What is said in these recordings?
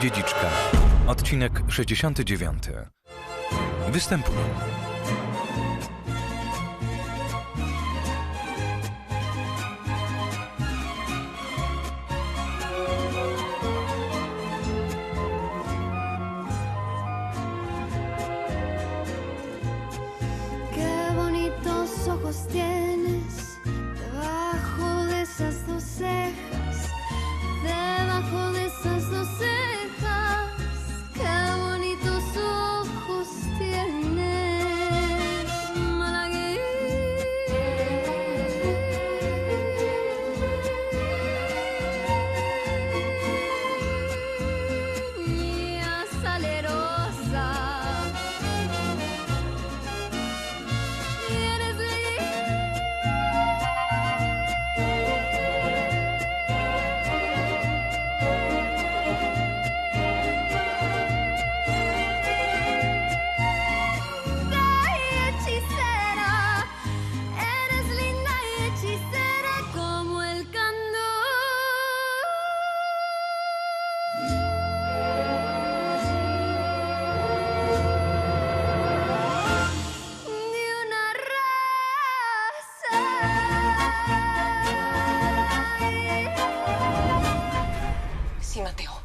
Dziedziczka. Odcinek 69. Występują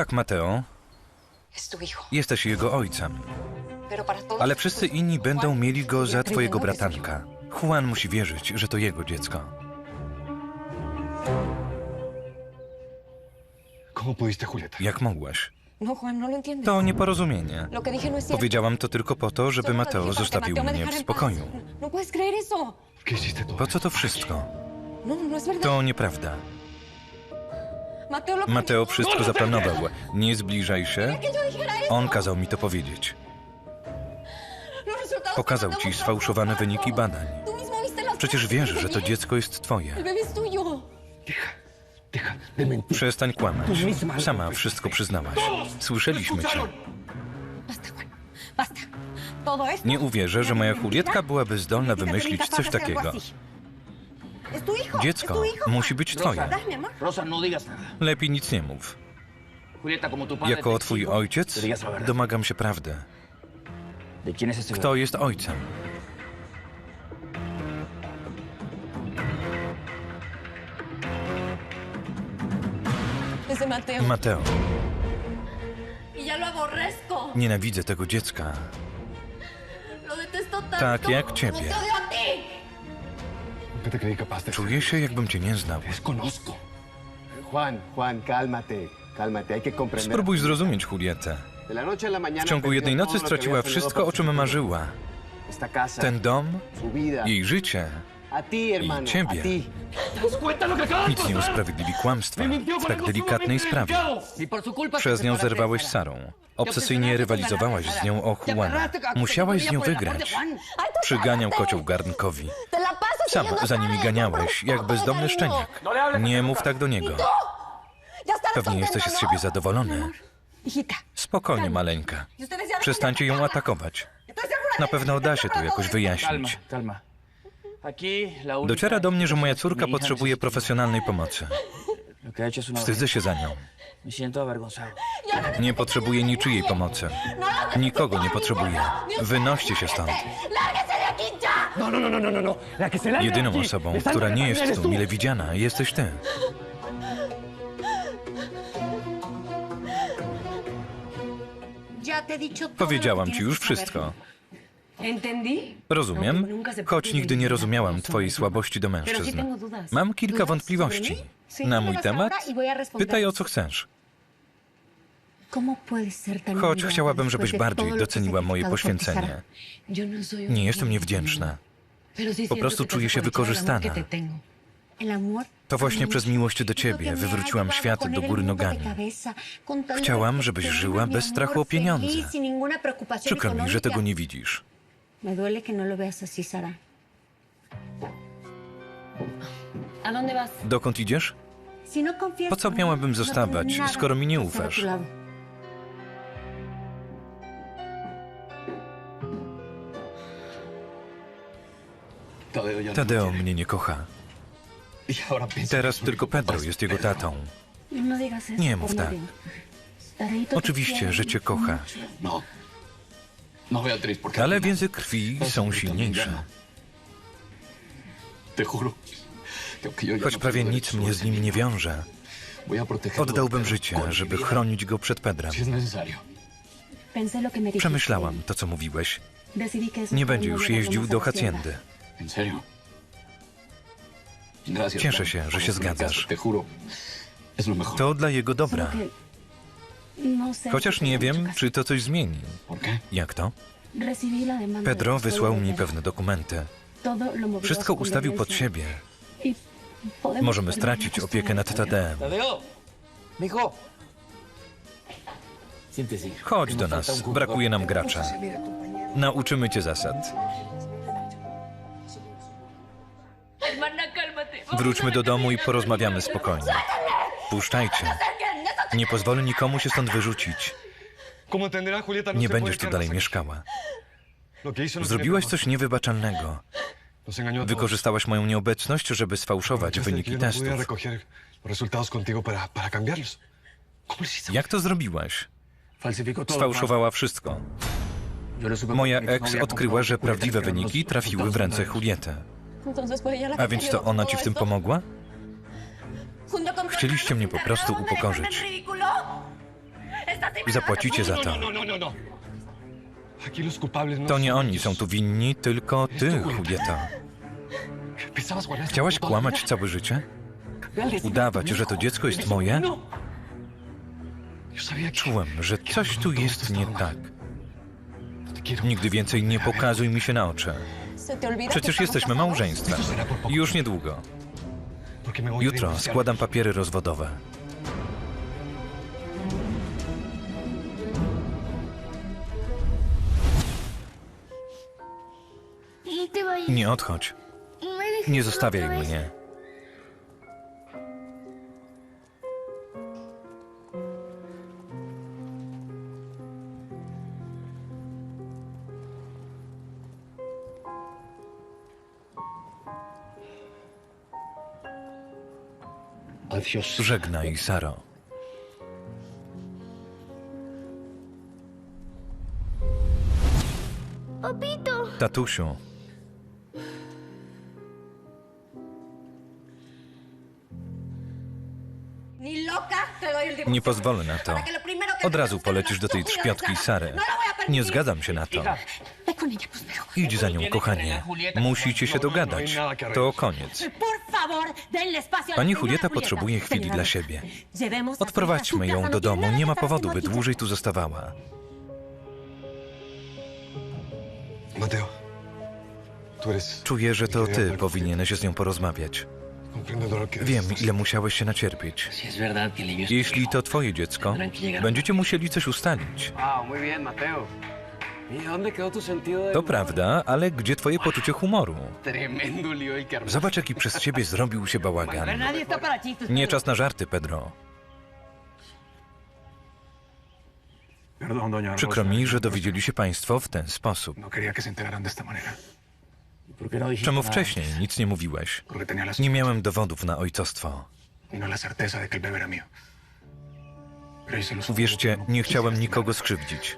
Tak, Mateo, jesteś jego ojcem. Ale wszyscy inni będą mieli go za twojego soy yo. bratanka. Juan musi wierzyć, że to jego dziecko. Jak mogłaś? No, no. To nieporozumienie. No. Powiedziałam to tylko po to, żeby Mateo zostawił mnie w spokoju. Po co to wszystko? To nieprawda. Mateo wszystko zaplanował. Nie zbliżaj się. On kazał mi to powiedzieć. Resultados Pokazał ci sfałszowane wyniki badań. Przecież wiesz, że to dziecko jest twoje. Przestań kłamać. Sama wszystko przyznałaś. Słyszeliśmy cię. Nie uwierzę, że moja Julietka byłaby zdolna wymyślić coś takiego. Dziecko musi być twoje. No. Lepiej nic nie mów. Jako twój ojciec domagam się prawdy. ¿De quién es ese Kto jest ojcem? Mateo. Nienawidzę tego dziecka. Tak jak ciebie. Czuję się, jakbym cię nie znał. Juan, Juan, cálmate, cálmate, hay que comprender. Spróbuj zrozumieć Julietę. W ciągu jednej nocy straciła wszystko, o czym marzyła. Ten dom, jej życie. Hermano, ciebie. a ti. ¿Te das cuenta lo que acabas de Nic nie usprawiedliwi kłamstwa w tak delikatnej sprawie. Y Przez nią zerwałeś z. Sarą. Obsesyjnie rywalizowałaś z nią o Juana. Musiałaś z nią wygrać. Przyganiał kocioł garnkowi. Siguiendo za nimi ganiałeś, jak bezdomny szczeniak. Nie mów tak do niego. Estarás Pewnie jesteś z contenta, siebie ¿no? zadowolony. Spokojnie, maleńka. Y Przestańcie ją atakować. Na pewno da się to jakoś Calma, wyjaśnić. Dociera do mnie, że moja córka potrzebuje profesjonalnej pomocy. Wstydzę się za nią. Nie potrzebuję niczyjej pomocy. Nikogo nie potrzebuję. Wynoście się stąd. No, no, no, Jedyną osobą, która nie jest tu mile widziana, jesteś ty. Powiedziałam ci już wszystko. Rozumiem, choć nigdy nie rozumiałam twojej słabości do mężczyzn. Mam kilka wątpliwości. Na mój temat? Pytaj o co chcesz. ¿Cómo puedes ser tan Choć chciałabym, żebyś bardziej doceniła moje poświęcenie. No Nie jestem niewdzięczna. Po prostu czuję się wykorzystana. To właśnie przez miłość do ciebie wywróciłam świat do góry nogami. Chciałam, żebyś żyła bez strachu o pieniądze. ninguna preocupación Przykro mi, że tego nie widzisz. Me duele que no lo veas así, Sara. ¿A dónde vas? Dokąd idziesz? Si no confías Po co en mí, miałabym no zostawać, nada skoro mi nie a tu ufasz? lado. Tadeo ya no Tadeo me quiere. mnie nie kocha. Y ahora piensa Teraz que tylko Pedro jest jego tatą. No digas eso Nie por mów tak. Oczywiście, że cię kocha, No. Ale więzy krwi są silniejsze. Choć prawie nic mnie z nim nie wiąże, oddałbym życie, żeby chronić go przed Pedrem. Przemyślałam to, co mówiłeś. Nie będzie już jeździł do. Haciendy. Cieszę się, że się zgadzasz. To dla jego dobra. No Chociaż nie wiem, czy to coś zmieni. Jak to? Pedro wysłał mi pewne dokumenty. Wszystko ustawił pod siebie. Y Możemy stracić opiekę nad. Tadeem. Chodź do nas, brakuje nam gracza. Nauczymy cię zasad. Wróćmy do domu i porozmawiamy spokojnie. Puszczajcie. Nie pozwolę nikomu się stąd wyrzucić. Nie będziesz tu dalej mieszkała. Zrobiłaś coś niewybaczalnego. Wykorzystałaś moją nieobecność, żeby sfałszować wyniki testów. Jak to zrobiłaś? Sfałszowała wszystko. Moja ex odkryła, że prawdziwe wyniki trafiły w ręce Juliety. A więc to ona ci w tym pomogła? Chcieliście mnie po prostu ¿me dejan upokorzyć. Zapłacicie za to. No, no, no, To nie oni są tu winni, tylko ty, Julieta. Chciałaś kłamać całe życie? Udawać, że to dziecko jest moje? Czułem, że coś tu jest nie tak. Nigdy więcej nie pokazuj mi się na oczy. Przecież jesteśmy małżeństwem. Już niedługo. Jutro składam papiery rozwodowe. Nie odchodź. Nie zostawiaj mnie. Żegnaj, Saro. Papito. Tatusiu, nie pozwolę na to. Od razu polecisz do tej trzpiotki. Sary. No. Nie zgadzam się na to. Idź za nią, kochanie. Musicie się dogadać. To koniec. Pani Julieta potrzebuje chwili dla siebie. Odprowadźmy ją do domu. Nie ma powodu, by dłużej tu zostawała. Mateo. Tú eres. Czuję, że to ty powinieneś z nią porozmawiać. Comprendo el dolor que Wiem, ile musiałeś się nacierpieć. Jeśli to twoje dziecko, będziecie musieli coś ustalić. Ah, muy bien, Mateo. To prawda, ale gdzie twoje poczucie humoru? Armaste. Zobacz, jaki przez ciebie zrobił się bałagan. Nie czas na żarty, Pedro. Przykro mi, że dowiedzieli się państwo w ten sposób. No quería que se enteraran de esta manera. ¿Por qué no Czemu wcześniej nic nie mówiłeś? Nie miałem dowodów na ojcostwo. y no Uwierzcie, nie chciałem nikogo skrzywdzić.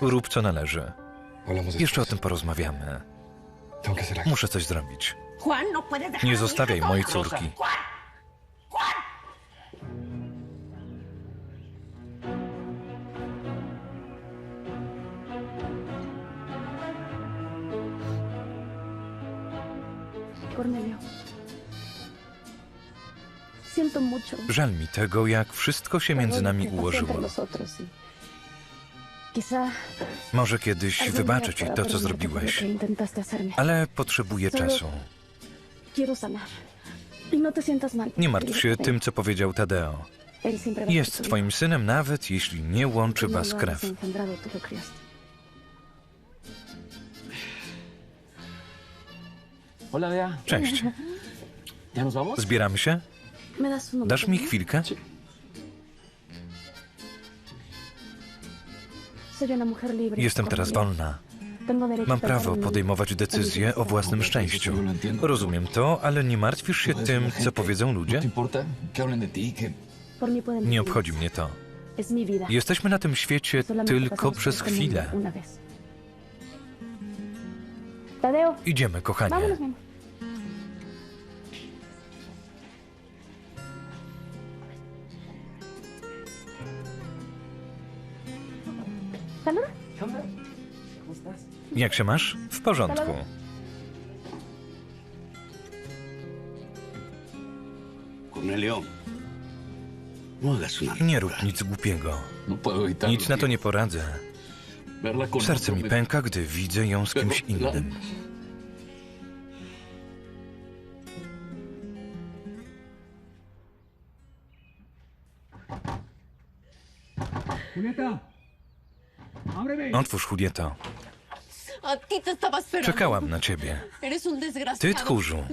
Rób co należy. Jeszcze o tym porozmawiamy. Muszę coś zrobić. No Nie zostawiaj mojej córki. Żal mi tego, jak wszystko się między nami ułożyło. Może kiedyś wybaczę ci to, co zrobiłeś, ale potrzebuję czasu. Nie martw się tym, co powiedział Tadeo. Jest twoim synem, nawet jeśli nie łączy was krew. Cześć. Zbieramy się? ¿Me das un Dasz mi chwilkę? Jestem teraz wolna. Mam prawo podejmować decyzje o własnym szczęściu. Rozumiem to, ale nie martwisz się tym, co powiedzą ¿No ludzie? pueden Nie obchodzi mnie to. Jesteśmy na tym świecie tylko przez chwilę. Idziemy, kochanie. Jak się masz? W porządku. Nie rób nic głupiego. No evitarlo. Nic na to nie poradzę. Serce mi pęka, gdy widzę ją z kimś innym. Otwórz, Julieto. A ti te estaba esperando. Czekałam na ciebie. Ty, tchórzu.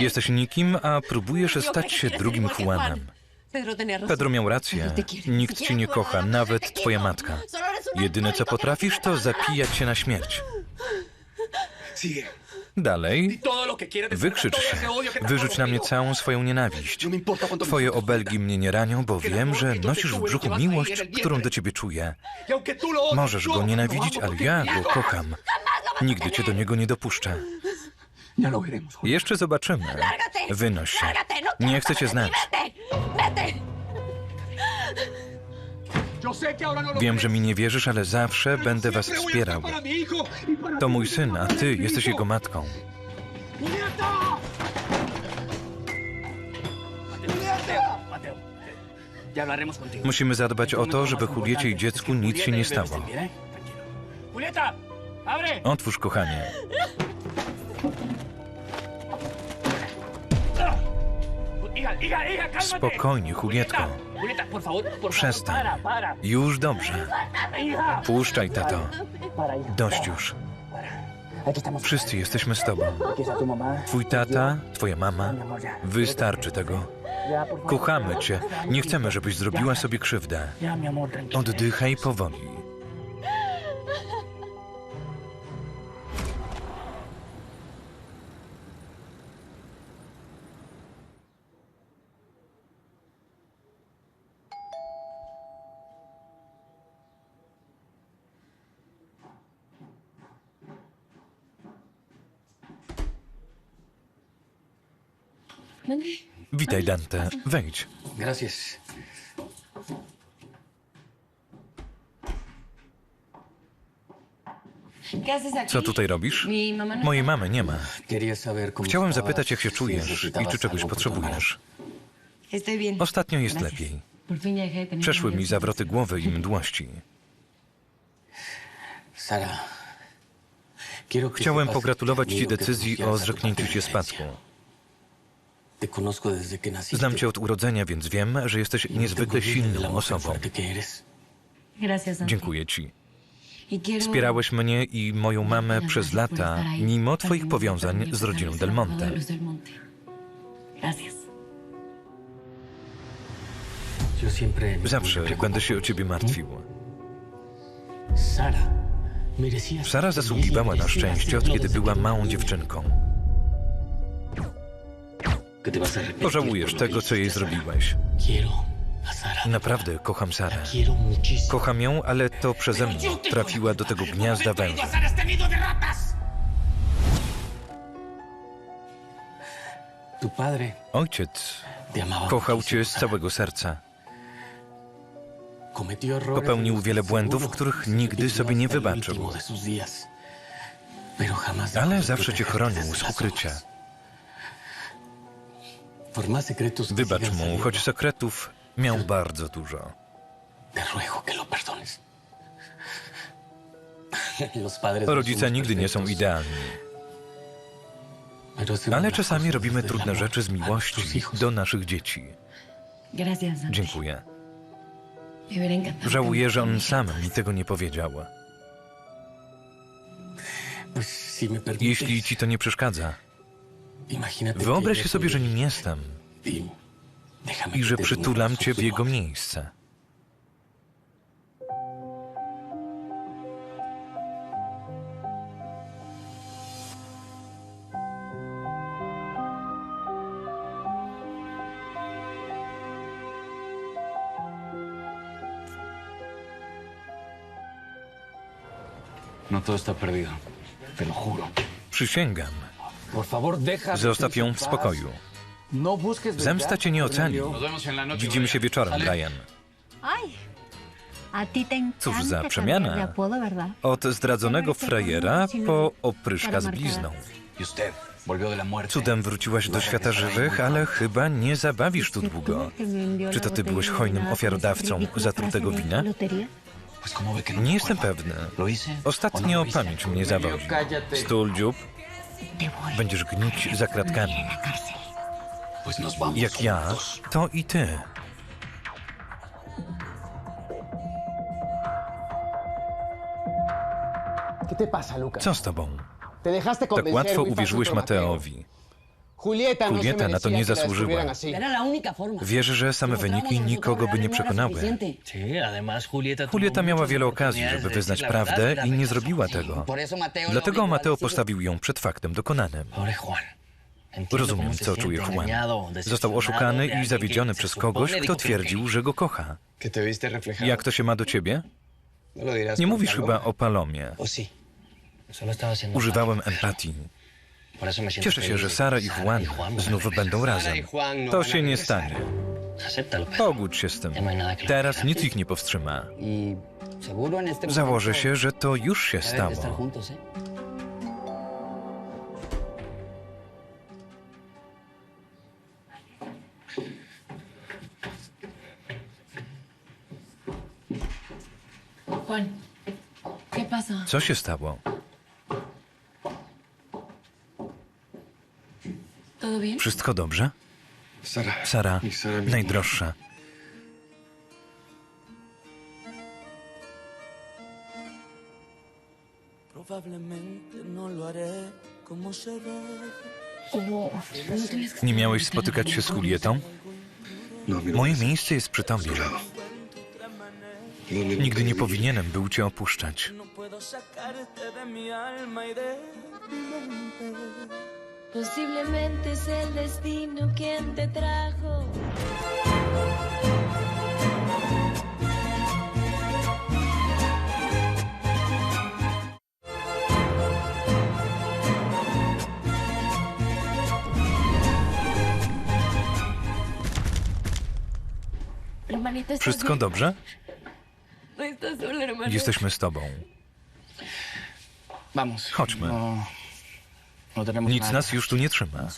Jesteś nikim, a próbujesz stać się drugim Juanem. Juan. Pedro miał rację. Nikt Ni ci nie kocha, nawet twoja matka. Jedyne, co potrafisz, to zapijać się na śmierć. Dalej, Wykrzycz się. te Wyrzuć na mnie całą swoją nienawiść. No Twoje obelgi mnie nie ranią, bo wiem, że nosisz w brzuchu miłość, którą do ciebie czuję. Możesz go nienawidzić, ale ja go kocham. Nigdy cię do niego nie dopuszczę. Julio. Jeszcze zobaczymy. Wynoś się. No quiero Nie chcę cię znać. no Wiem, że mi nie wierzysz, ale zawsze będę was wspierał. To mój syn, a ty jesteś jego matką. Musimy zadbać o to, żeby Juliecie i dziecku nic się nie stało. Otwórz, kochanie. Spokojnie, Julietko. Przestań. Już dobrze. Puszczaj, tato. Dość już. Wszyscy jesteśmy z tobą. Twój tata, twoja mama. Wystarczy tego. Kochamy cię. Nie chcemy, żebyś zrobiła sobie krzywdę. Oddychaj powoli. Witaj, Dante. Wejdź. Gracias. Co tutaj robisz? Mojej mamy nie ma. Chciałem zapytać, jak się si czujesz i czy czegoś potrzebujesz. Ostatnio jest lepiej. Przeszły mi zawroty głowy i mdłości. Chciałem pogratulować Ci decyzji o zrzeknięciu się spadku. Znam Cię od urodzenia, więc wiem, że jesteś Y no niezwykle silną osobą. Dziękuję Ci. Y Wspierałeś mnie i moją mamę przez lata, mimo Twoich powiązań z rodziną Del Monte. Zawsze będę się o Ciebie ti. martwił. Sara zasługiwała na szczęście, od kiedy była małą dziewczynką. Pożałujesz tego, co jej zrobiłeś. Naprawdę kocham Sarę. Kocham ją, ale to przeze mnie trafiła do tego gniazda węża. Tu padre Ojciec kochał Cię z całego serca. Popełnił wiele błędów, których nigdy sobie nie wybaczył. Ale zawsze Cię chronił z ukrycia. Wybacz mu, choć sekretów miał bardzo dużo. no Rodzice nigdy nie są idealni, ale czasami robimy trudne rzeczy z miłości do naszych dzieci. Dziękuję. Żałuję, że on sam mi tego nie powiedział. Jeśli ci to nie przeszkadza, Wyobraźcie sobie, że nim jestem i że przytulam cię w jego miejsce. No to está perdido. Te lo juro. Przysięgam. Zostaw ją w spokoju. No Zemsta cię nie ocali. Widzimy się wieczorem, Brian. Cóż za przemiana. Od zdradzonego frajera po opryszka z blizną. Y. Cudem wróciłaś do świata żywych, ale chyba nie zabawisz tu długo. Czy to ty byłeś hojnym ofiarodawcą zatrutego wina? No Nie jestem pewny. ¿Lo hice? ¿O no Ostatnio pamięć mnie zawodzi. Stul dziób, będziesz gnić za kratkami. Jak ja, to i ty. Co z tobą? Tak łatwo uwierzyłeś. Mateowi. Julieta, no na to nie zasłużyła. Wierzę, że same wyniki nikogo by nie przekonały. Julieta, miała wiele okazji, żeby wyznać prawdę i nie zrobiła tego. Mateo Dlatego no Mateo postawił ją przed faktem dokonanym. Rozumiem, co czuje Juan. Został oszukany i zawiedziony przez kogoś, kto que twierdził, że go kocha. Jak to się ma do ciebie? No Nie mówisz chyba o Palomie. Używałem empatii. Cieszę się, że Sara i Juan znów będą razem. no To się nie stanie. Pogódź się z tym. Teraz nic ich nie powstrzyma. Założę się, że to już się stało. ¿eh? Co się stało? ¿Todo bien? Wszystko dobrze? Sara. Najdroższa. No no Nie miałeś spotykać się z Julietą? No, Moje miejsce jest przy tobie. Nigdy nie powinienem był cię opuszczać. No. Posiblemente es el destino quien te trajo. Hermanita, ¿estás Wszystko dobrze? No. Jesteśmy z tobą. Vamos. Chodźmy. Nic nas już tu nie trzyma.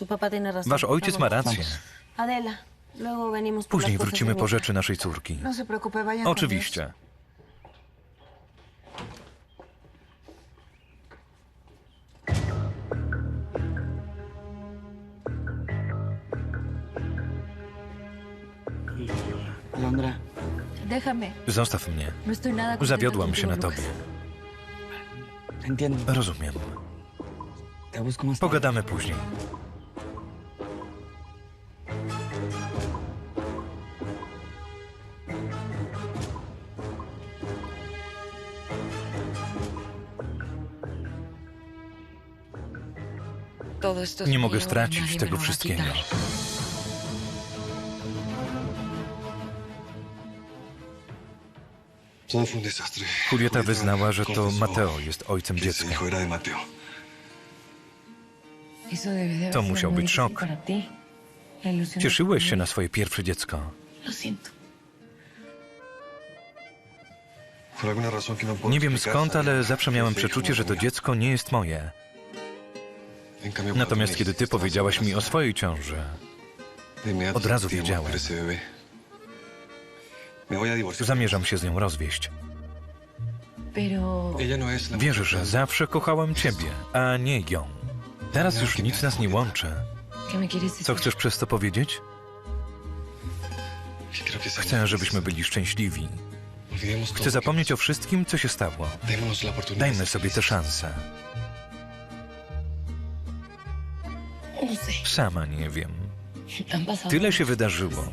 Wasz ojciec ma rację. Później wrócimy po rzeczy naszej córki. No Oczywiście. Zostaw mnie. No Zawiodłam się na tobie. Rozumiem. Pogadamy później. Nie mogę stracić tego wszystkiego. Julieta wyznała, że to Mateo jest ojcem dziecka. To musiał być szok. Cieszyłeś się na swoje pierwsze dziecko. No Nie wiem skąd, ale zawsze miałem przeczucie, że to dziecko nie jest moje. Natomiast kiedy ty powiedziałaś mi o swojej ciąży, od razu wiedziałem. zamierzam się z nią rozwieść. No Wierzę, że zawsze kochałem ciebie, a nie ją. Teraz już nic nas nie łączy. Co chcesz przez to powiedzieć? Chcę, żebyśmy byli szczęśliwi. Chcę zapomnieć o wszystkim, co się stało. Dajmy sobie tę szansę. Sama nie wiem. Tyle się wydarzyło.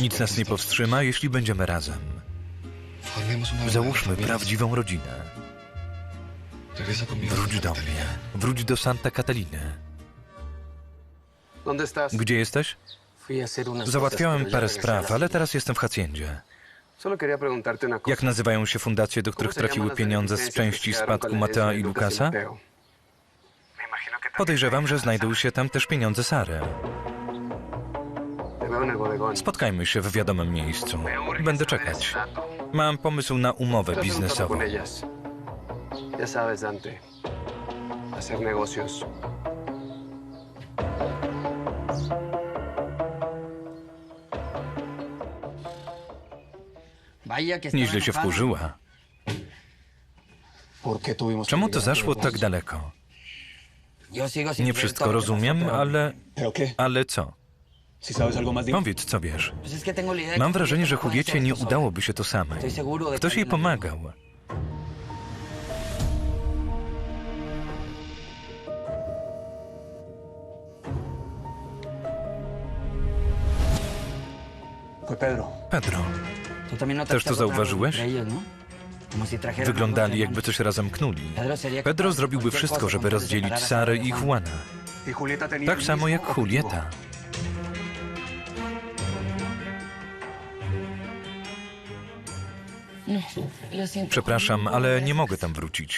Nic nas nie powstrzyma, jeśli będziemy razem. Załóżmy prawdziwą rodzinę. Wróć do mnie. Wróć do Santa Cataliny. Gdzie jesteś? Załatwiałem parę spraw, ale teraz jestem w cosa. Jak nazywają się fundacje, do których traciły pieniądze z części spadku Matea i Lukasa? Podejrzewam, że znajdą się tam też pieniądze Sary. Spotkajmy się w wiadomym miejscu. Będę czekać. Mam pomysł na umowę biznesową. Ya sabes, Dante. Hacer negocios. Nieźle się wkurzyła. ¿Por qué tuvimos que Czemu to zaszło tak daleko? Nie wszystko rozumiem, ale... Ale co? Powiedz, co wiesz. Mam wrażenie, że Juliecie nie udałoby się to samej. Ktoś jej pomagał. Pedro. Też to zauważyłeś? ¿no? Wyglądali jakby coś razem knuli. Pedro zrobiłby wszystko, żeby de rozdzielić Sarę i Juana. Y Tak samo jak. Julieta. No. Przepraszam, ale nie mogę tam wrócić.